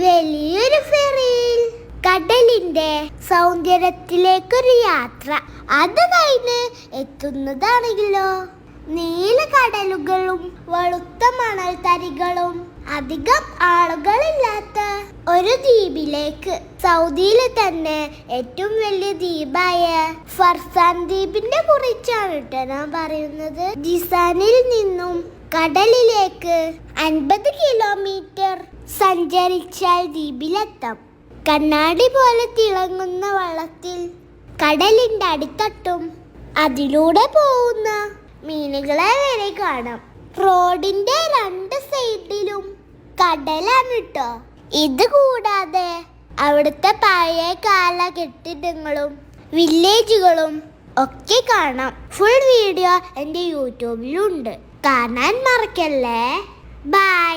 വലിയൊരു ഫെറിയിൽ. കടലിന്റെ സൗന്ദര്യത്തിലേക്കൊരു യാത്ര. അത് കഴിഞ്ഞ് എത്തുന്നതാണെങ്കിലോ? നീല കടലുകളും വെളുത്ത മണൽത്തരികളും. അധികം ആളുകളില്ലാത്ത ഒരു ദ്വീപിലേക്ക്. സൗദിയിലെ തന്നെ ഏറ്റവും വലിയ ദ്വീപായ ഫർസാൻ ദ്വീപിന്റെ കുറിച്ചാണ് കേട്ടോ ഞാൻ പറയുന്നത്. ജിസാനിൽ നിന്നും കടലിലേക്ക് അൻപത് കിലോമീറ്റർ സഞ്ചരിച്ചാൽ ദ്വീപിലെത്താം കണ്ണാടി പോലെ തിളങ്ങുന്ന വള്ളത്തിൽ കടലിന്റെ അടിത്തട്ടും അതിലൂടെ പോകുന്ന മീനുകളെ വരെ കാണാം. റോഡിന്റെ രണ്ട് സൈഡിലും കടലാണ് കേട്ടോ ഇത് കൂടാതെ അവിടുത്തെ പഴയ കാല കെട്ടിടങ്ങളും വില്ലേജുകളും ഒക്കെ കാണാം. ഫുൾ വീഡിയോ എന്റെ യൂട്യൂബിലുണ്ട്. കാണാൻ മറക്കല്ലേ? ബൈ